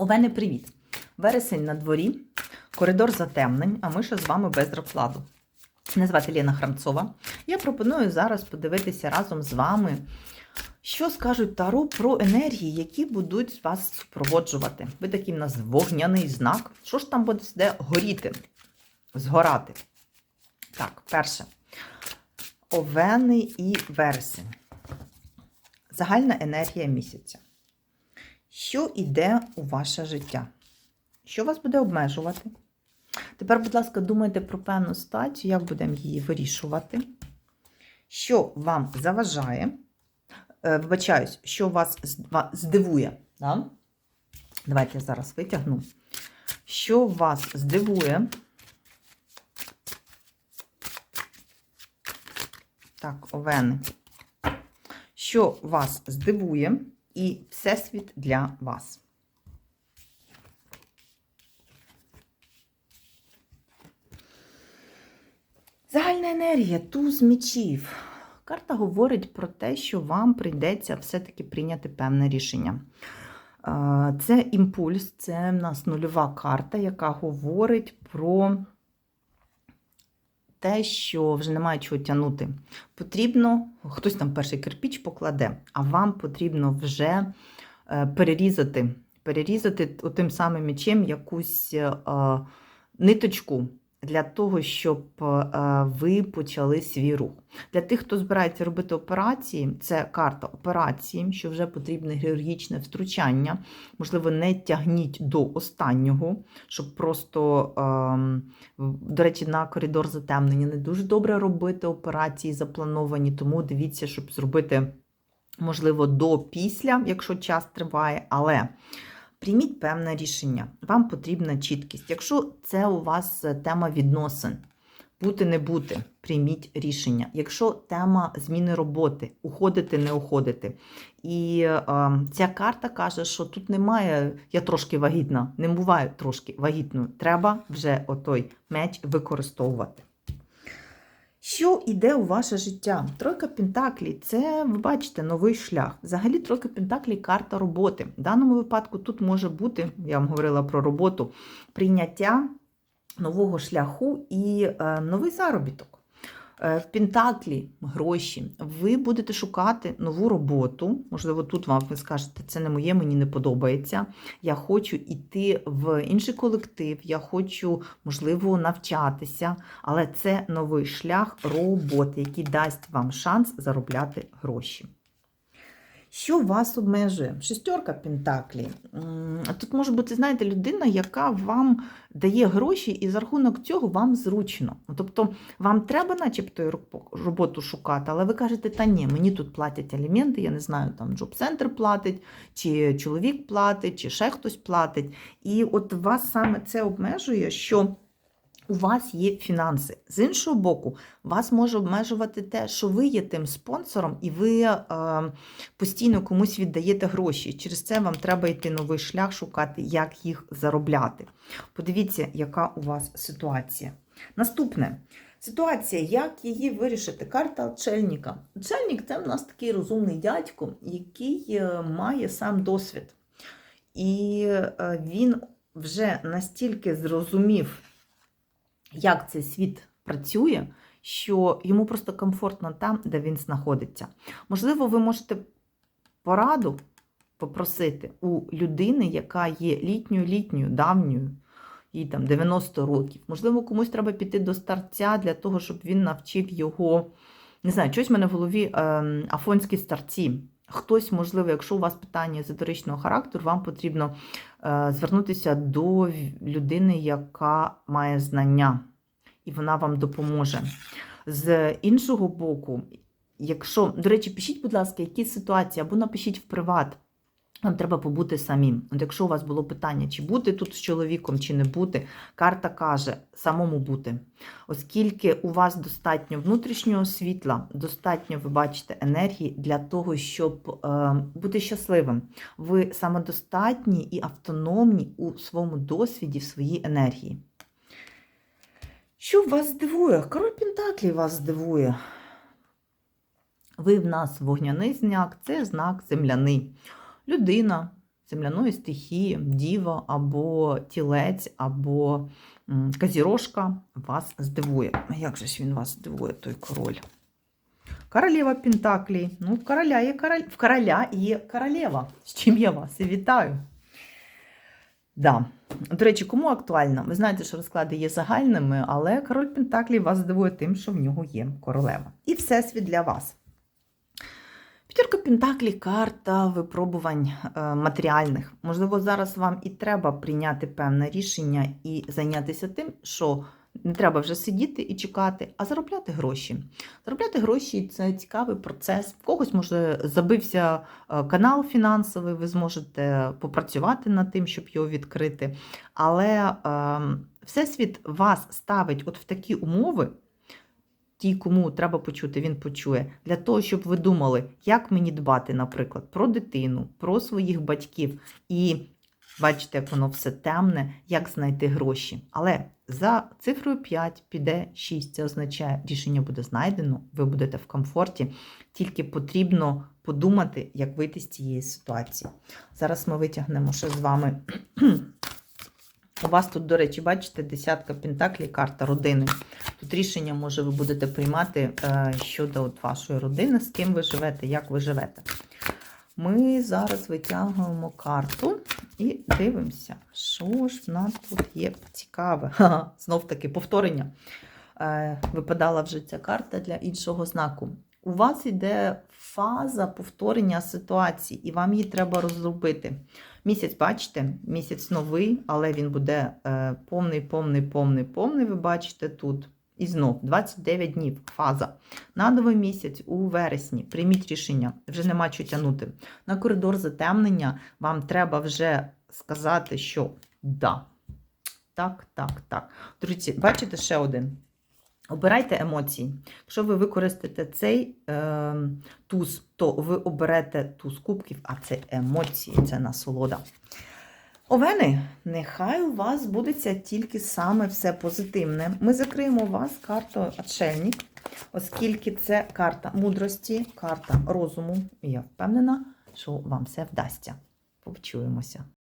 Овени, привіт! Вересень на дворі, коридор затемнень, а ми ще з вами без розкладу. Мене звати Ліна Храмцова. Я пропоную зараз подивитися разом з вами, що скажуть Таро про енергії, які будуть вас супроводжувати. Ви такий в нас вогняний знак. Що ж там буде де горіти, згорати? Так, перше. Овени і вересень. Загальна енергія місяця. Що йде у ваше життя? Що вас буде обмежувати? Тепер, будь ласка, думайте про певну ситуацію, як будемо її вирішувати. Що вам заважає? Е, Вибачаюсь, що вас здивує. Да? Давайте я зараз витягну. Що вас здивує? Так, овени. Що вас здивує? І Всесвіт для вас. Загальна енергія, туз мечів. Карта говорить про те, що вам прийдеться все-таки прийняти певне рішення. Е, Це імпульс, це в нас нульова карта, яка говорить про те, що вже немає чого тягнути. Потрібно, хтось там перший кирпіч покладе, а вам потрібно вже е, перерізати, перерізати тим самим мечем якусь е, ниточку для того, щоб е, ви почали свій рух. Для тих, хто збирається робити операції, це карта операції, що вже потрібне хірургічне втручання. Можливо, не тягніть до останнього, щоб просто, ем, до речі, на коридор затемнення не дуже добре робити операції заплановані, тому дивіться, щоб зробити, можливо, до після, якщо час триває, але. Прийміть певне рішення. Вам потрібна чіткість. Якщо це у вас е, тема відносин, бути не бути, прийміть рішення. Якщо тема зміни роботи, уходити, не уходити. І е, ця карта каже, що тут немає, я трошки вагітна, не буває трошки вагітною. Треба вже отой меч використовувати. Що йде у ваше життя? Тройка Пентаклі це, ви бачите, новий шлях. Взагалі, тройка Пентаклі карта роботи. В даному випадку тут може бути, я вам говорила про роботу, прийняття нового шляху і е, новий заробіток. Е, В Пентаклі гроші. Ви будете шукати нову роботу. Можливо, тут вам ви скажете, це не моє, мені не подобається. Я хочу йти в інший колектив, я хочу, можливо, навчатися, але це новий шлях роботи, який дасть вам шанс заробляти гроші. Що вас обмежує? Шестерка Пентаклі. Тут може бути, знаєте, людина, яка вам дає гроші, і за рахунок цього вам зручно. Тобто вам треба, начебто, роботу шукати, але ви кажете, та ні, мені тут платять аліменти, я не знаю, там джоб-центр платить, чи чоловік платить, чи ще хтось платить. І от вас саме це обмежує, що у вас є фінанси. З іншого боку, вас може обмежувати те, що ви є тим спонсором, і ви е, постійно комусь віддаєте гроші. Через це вам треба йти новий шлях, шукати, як їх заробляти. Подивіться, яка у вас ситуація. Наступне. Ситуація, як її вирішити? Карта Отшельника. Отшельник – це в нас такий розумний дядько, який е, має сам досвід. І е, він вже настільки зрозумів, як цей світ працює, що йому просто комфортно там, де він знаходиться. Можливо, ви можете пораду попросити у людини, яка є літньою, літньою, давньою, їй там 90 років. Можливо, комусь треба піти до старця для того, щоб він навчив його. Не знаю, щось в мене в голові ем, афонські старці. Хтось, можливо, якщо у вас питання езотеричного характеру, вам потрібно е, звернутися до людини, яка має знання, і вона вам допоможе. З іншого боку, якщо, до речі, пишіть, будь ласка, які ситуації, або напишіть в приват. Вам треба побути самим. От якщо у вас було питання, чи бути тут з чоловіком, чи не бути, карта каже самому бути. Оскільки у вас достатньо внутрішнього світла, достатньо, ви бачите, енергії для того, щоб е, бути щасливим. Ви самодостатні і автономні у своєму досвіді, в своїй енергії. Що вас здивує? Король Пентаклі вас здивує. Ви в нас вогняний знак, це знак земляний. Людина земляної стихії, діва або тілець, або м, вас здивує. Як же ж він вас здивує, той король? Королева Пентаклі. Ну, в короля є король... в короля є королева. З чим я вас і вітаю. Да. До речі, кому актуально? Ви знаєте, що розклади є загальними, але король Пентаклі вас здивує тим, що в нього є королева. І всесвіт для вас. П'ятерка Пентаклі карта випробувань е, матеріальних. Можливо, зараз вам і треба прийняти певне рішення і зайнятися тим, що не треба вже сидіти і чекати, а заробляти гроші. Заробляти гроші це цікавий процес. В когось, може, забився е, канал фінансовий, ви зможете попрацювати над тим, щоб його відкрити. Але е, Всесвіт вас ставить от в такі умови. Ті, кому треба почути, він почує. Для того, щоб ви думали, як мені дбати, наприклад, про дитину, про своїх батьків. І бачите, як воно все темне, як знайти гроші. Але за цифрою 5 піде 6. Це означає, рішення буде знайдено, ви будете в комфорті. Тільки потрібно подумати, як вийти з цієї ситуації. Зараз ми витягнемо ще з вами. У вас тут, до речі, бачите, десятка пентаклей, карта родини. Тут рішення, може, ви будете приймати е, щодо от вашої родини, з ким ви живете, як ви живете. Ми зараз витягуємо карту і дивимося, що ж в нас тут є цікаве. Знов таки повторення. Е, Випадала вже ця карта для іншого знаку. У вас йде фаза повторення ситуації, і вам її треба розробити. Місяць, бачите, місяць новий, але він буде е, повний, повний, повний, повний. Ви бачите тут. І знов 29 днів фаза. На новий місяць у вересні прийміть рішення, вже нема що тягнути. На коридор затемнення вам треба вже сказати, що да. Так, так, так. Друзі, бачите ще один. Обирайте емоції. Якщо ви використаєте цей е, туз, то ви оберете туз кубків, а це емоції, це насолода. Овени, нехай у вас будеться тільки саме все позитивне. Ми закриємо вас картою Отшельник, оскільки це карта мудрості, карта розуму. Я впевнена, що вам все вдасться. Почуємося.